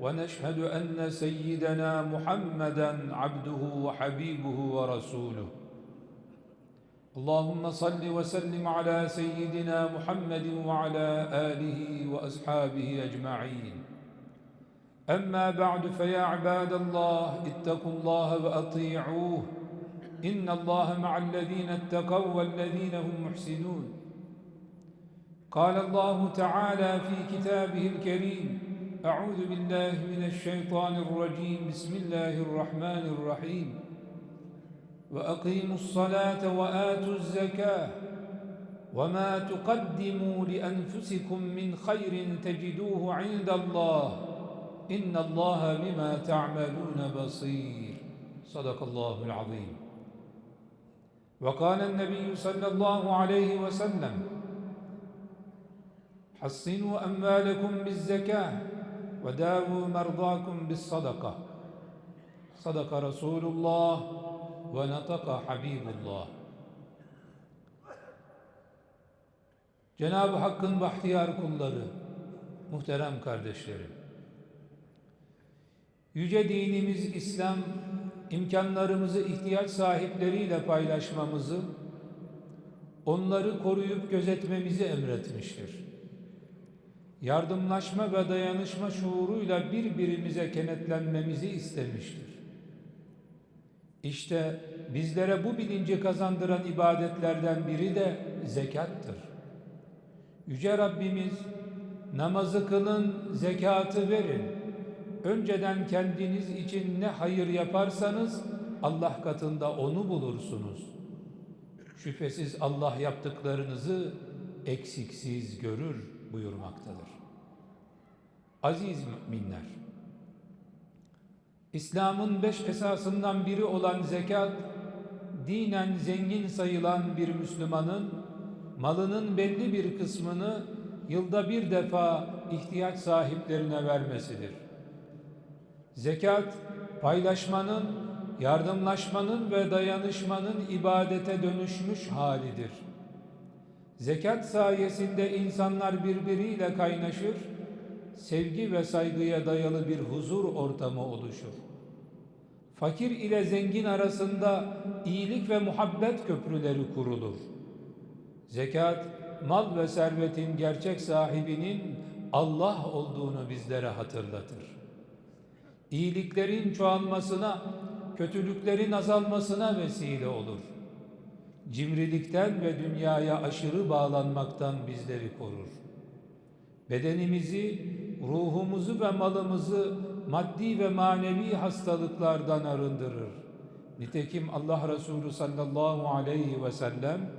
ونشهد أن سيدنا محمدا عبده وحبيبه ورسوله. اللهم صل وسلم على سيدنا محمد وعلى آله وأصحابه أجمعين. أما بعد فيا عباد الله اتقوا الله وأطيعوه. إن الله مع الذين اتقوا والذين هم محسنون. قال الله تعالى في كتابه الكريم أعوذ بالله من الشيطان الرجيم. بسم الله الرحمن الرحيم. وأقيموا الصلاة وآتوا الزكاة وما تقدموا لأنفسكم من خير تجدوه عند الله. إن الله بما تعملون بصير. صدق الله العظيم. وقال النبي صلى الله عليه وسلم حصنوا أموالكم بالزكاة وداووا مرضاكم بالصدقة صدق رسول الله ونطق حبيب الله Cenab-ı Hakk'ın bahtiyar kulları, muhterem kardeşlerim. Yüce dinimiz İslam, imkanlarımızı ihtiyaç sahipleriyle paylaşmamızı, onları koruyup gözetmemizi emretmiştir yardımlaşma ve dayanışma şuuruyla birbirimize kenetlenmemizi istemiştir. İşte bizlere bu bilinci kazandıran ibadetlerden biri de zekattır. Yüce Rabbimiz namazı kılın, zekatı verin. Önceden kendiniz için ne hayır yaparsanız Allah katında onu bulursunuz. Şüphesiz Allah yaptıklarınızı eksiksiz görür buyurmaktadır. Aziz müminler, İslam'ın beş esasından biri olan zekat, dinen zengin sayılan bir Müslümanın malının belli bir kısmını yılda bir defa ihtiyaç sahiplerine vermesidir. Zekat, paylaşmanın, yardımlaşmanın ve dayanışmanın ibadete dönüşmüş halidir. Zekat sayesinde insanlar birbiriyle kaynaşır, sevgi ve saygıya dayalı bir huzur ortamı oluşur. Fakir ile zengin arasında iyilik ve muhabbet köprüleri kurulur. Zekat, mal ve servetin gerçek sahibinin Allah olduğunu bizlere hatırlatır. İyiliklerin çoğalmasına, kötülüklerin azalmasına vesile olur. Cimrilikten ve dünyaya aşırı bağlanmaktan bizleri korur. Bedenimizi, ruhumuzu ve malımızı maddi ve manevi hastalıklardan arındırır. Nitekim Allah Resulü sallallahu aleyhi ve sellem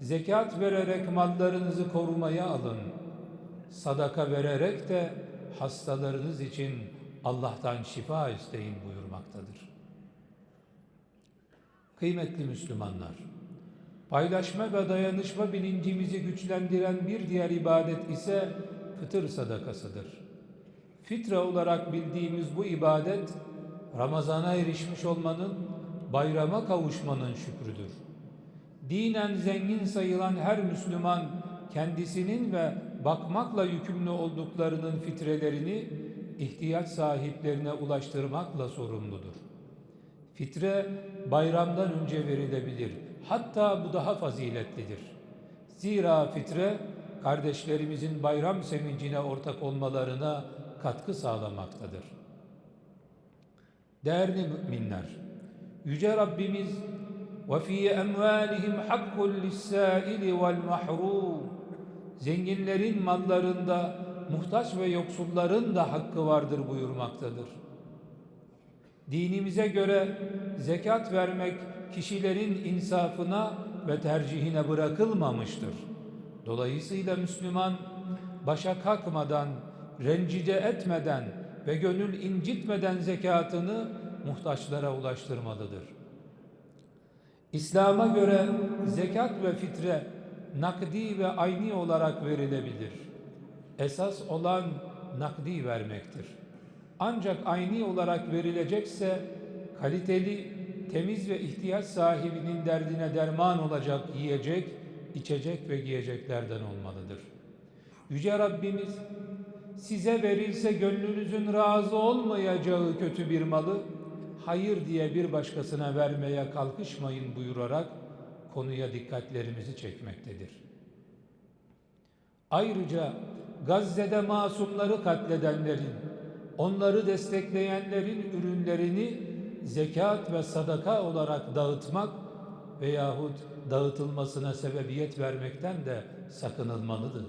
zekat vererek mallarınızı korumaya alın. Sadaka vererek de hastalarınız için Allah'tan şifa isteyin buyurmaktadır. Kıymetli Müslümanlar, paylaşma ve dayanışma bilincimizi güçlendiren bir diğer ibadet ise fıtır sadakasıdır. Fitre olarak bildiğimiz bu ibadet, Ramazana erişmiş olmanın, bayrama kavuşmanın şükrüdür. Dinen zengin sayılan her Müslüman, kendisinin ve bakmakla yükümlü olduklarının fitrelerini ihtiyaç sahiplerine ulaştırmakla sorumludur. Fitre bayramdan önce verilebilir. Hatta bu daha faziletlidir. Zira fitre kardeşlerimizin bayram sevincine ortak olmalarına katkı sağlamaktadır. Değerli müminler, Yüce Rabbimiz وَفِي اَمْوَالِهِمْ حَقٌّ لِلسَّائِلِ وَالْمَحْرُومِ Zenginlerin mallarında muhtaç ve yoksulların da hakkı vardır buyurmaktadır. Dinimize göre zekat vermek kişilerin insafına ve tercihine bırakılmamıştır. Dolayısıyla Müslüman başa kalkmadan, rencide etmeden ve gönül incitmeden zekatını muhtaçlara ulaştırmalıdır. İslam'a göre zekat ve fitre nakdi ve ayni olarak verilebilir. Esas olan nakdi vermektir. Ancak ayni olarak verilecekse kaliteli, temiz ve ihtiyaç sahibinin derdine derman olacak yiyecek, içecek ve giyeceklerden olmalıdır. Yüce Rabbimiz size verilse gönlünüzün razı olmayacağı kötü bir malı hayır diye bir başkasına vermeye kalkışmayın buyurarak konuya dikkatlerimizi çekmektedir. Ayrıca Gazze'de masumları katledenlerin, onları destekleyenlerin ürünlerini zekat ve sadaka olarak dağıtmak veyahut dağıtılmasına sebebiyet vermekten de sakınılmalıdır.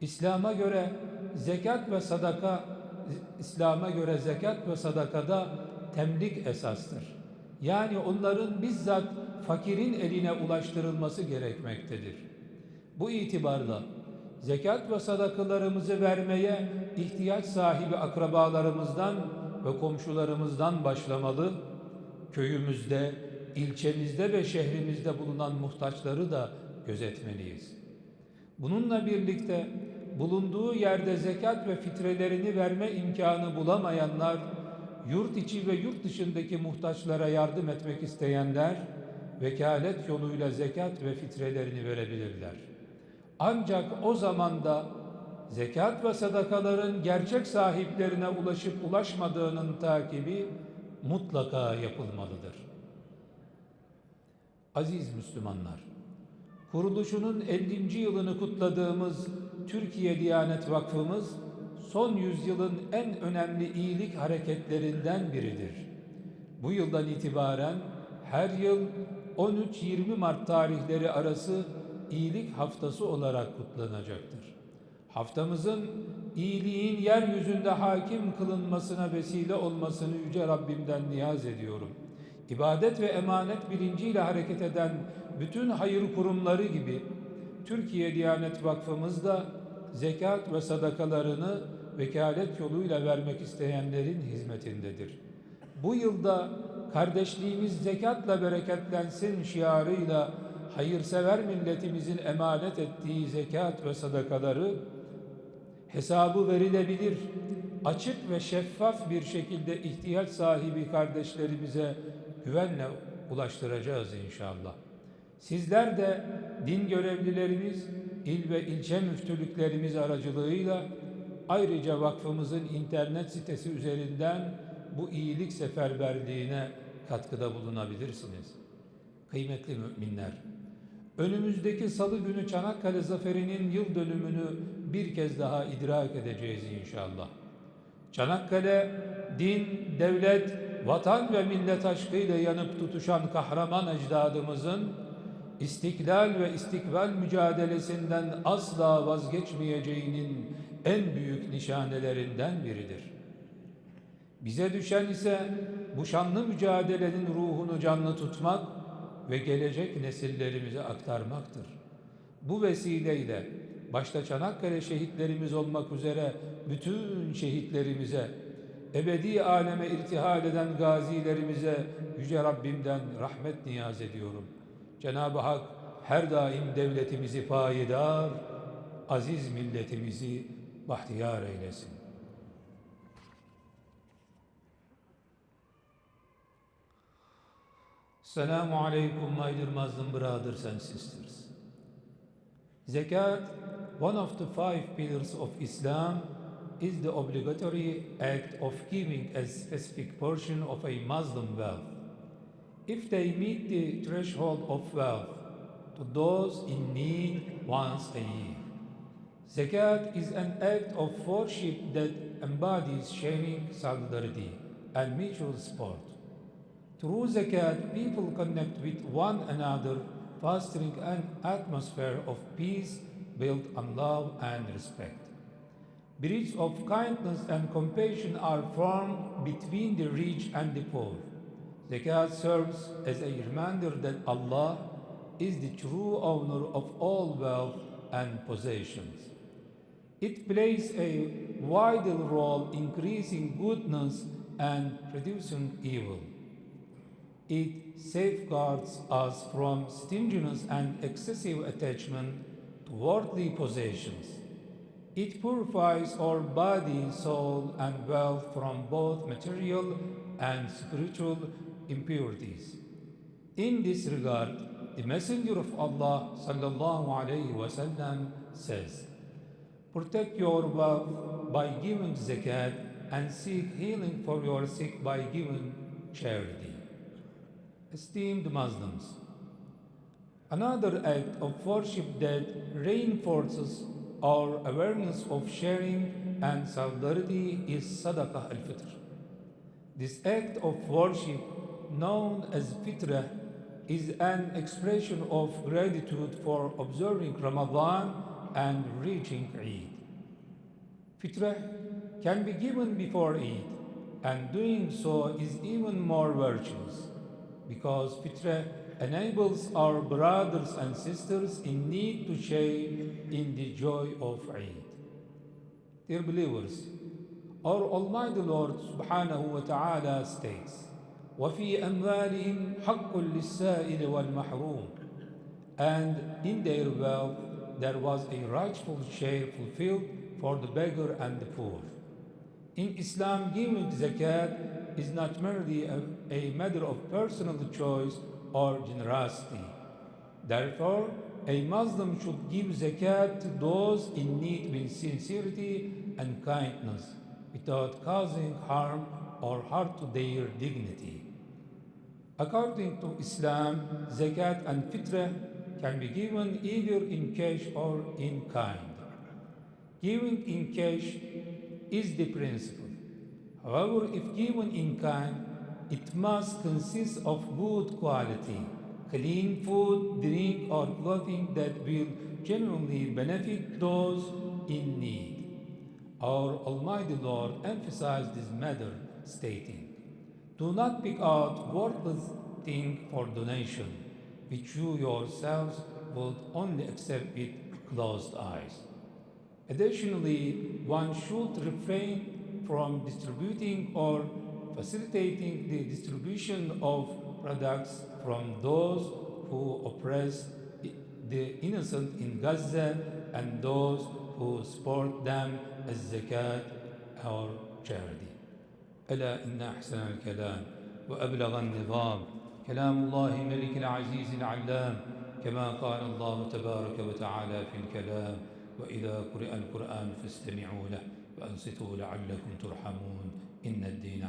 İslam'a göre zekat ve sadaka İslam'a göre zekat ve sadakada temlik esastır. Yani onların bizzat fakirin eline ulaştırılması gerekmektedir. Bu itibarla zekat ve sadakalarımızı vermeye ihtiyaç sahibi akrabalarımızdan ve komşularımızdan başlamalı, köyümüzde, ilçemizde ve şehrimizde bulunan muhtaçları da gözetmeliyiz. Bununla birlikte bulunduğu yerde zekat ve fitrelerini verme imkanı bulamayanlar, yurt içi ve yurt dışındaki muhtaçlara yardım etmek isteyenler, vekalet yoluyla zekat ve fitrelerini verebilirler. Ancak o zamanda zekat ve sadakaların gerçek sahiplerine ulaşıp ulaşmadığının takibi mutlaka yapılmalıdır. Aziz Müslümanlar, kuruluşunun 50. yılını kutladığımız Türkiye Diyanet Vakfımız son yüzyılın en önemli iyilik hareketlerinden biridir. Bu yıldan itibaren her yıl 13-20 Mart tarihleri arası iyilik haftası olarak kutlanacaktır. Haftamızın iyiliğin yeryüzünde hakim kılınmasına vesile olmasını Yüce Rabbimden niyaz ediyorum. İbadet ve emanet bilinciyle hareket eden bütün hayır kurumları gibi Türkiye Diyanet Vakfımız da zekat ve sadakalarını vekalet yoluyla vermek isteyenlerin hizmetindedir. Bu yılda kardeşliğimiz zekatla bereketlensin şiarıyla hayırsever milletimizin emanet ettiği zekat ve sadakaları hesabı verilebilir, açık ve şeffaf bir şekilde ihtiyaç sahibi kardeşlerimize güvenle ulaştıracağız inşallah. Sizler de din görevlilerimiz, il ve ilçe müftülüklerimiz aracılığıyla ayrıca vakfımızın internet sitesi üzerinden bu iyilik seferberliğine katkıda bulunabilirsiniz. Kıymetli müminler, önümüzdeki salı günü Çanakkale Zaferi'nin yıl dönümünü bir kez daha idrak edeceğiz inşallah. Çanakkale, din, devlet, vatan ve millet aşkıyla yanıp tutuşan kahraman ecdadımızın istiklal ve istikbal mücadelesinden asla vazgeçmeyeceğinin en büyük nişanelerinden biridir. Bize düşen ise bu şanlı mücadelenin ruhunu canlı tutmak ve gelecek nesillerimize aktarmaktır. Bu vesileyle başta Çanakkale şehitlerimiz olmak üzere bütün şehitlerimize, ebedi aleme irtihal eden gazilerimize Yüce Rabbimden rahmet niyaz ediyorum. Cenab-ı Hak her daim devletimizi payidar, aziz milletimizi bahtiyar eylesin. Selamu Aleyküm my dear Muslim brothers and sisters. Zakat, one of the five pillars of Islam, is the obligatory act of giving a specific portion of a Muslim wealth. If they meet the threshold of wealth to those in need once a year. Zakat is an act of worship that embodies sharing, solidarity, and mutual support. Through zakat, people connect with one another, fostering an atmosphere of peace built on love and respect. Bridges of kindness and compassion are formed between the rich and the poor. Zakat serves as a reminder that Allah is the true owner of all wealth and possessions. It plays a vital role in increasing goodness and reducing evil. It safeguards us from stinginess and excessive attachment to worldly possessions. It purifies our body, soul, and wealth from both material and spiritual impurities. In this regard, the Messenger of Allah wasallam says, Protect your wealth by giving zakat and seek healing for your sick by giving charity. Esteemed Muslims, another act of worship that reinforces our awareness of sharing and solidarity is Sadaqah al-Fitr. This act of worship, known as fitrah, is an expression of gratitude for observing Ramadan and reaching Eid. Fitrah can be given before Eid, and doing so is even more virtuous because fitrah enables our brothers and sisters in need to share in the joy of Eid. Dear believers, our Almighty Lord subhanahu wa ta'ala states, وَفِي أَمْوَالِهِمْ حَقٌّ لِلسَّائِلِ وَالْمَحْرُومِ And in their wealth there was a rightful share fulfilled for the beggar and the poor. In Islam, giving zakat is not merely a, a matter of personal choice or generosity. Therefore, a Muslim should give zakat to those in need with sincerity and kindness, without causing harm or hurt to their dignity. According to Islam, zakat and fitrah can be given either in cash or in kind. Giving in cash is the principle. However, if given in kind, it must consist of good quality, clean food, drink, or clothing that will generally benefit those in need. Our Almighty Lord emphasized this matter, stating, Do not pick out worthless thing for donation, which you yourselves would only accept with closed eyes. Additionally, one should refrain from distributing or facilitating the distribution of products from those who oppress the innocent in Gaza and those who support them as zakat or charity. ألا إن أحسن الكلام وأبلغ النظام كلام الله ملك العزيز العلام كما قال الله تبارك وتعالى في الكلام وإذا قرئ القرآن فاستمعوا له وأنصتوا لعلكم ترحمون. إن الدين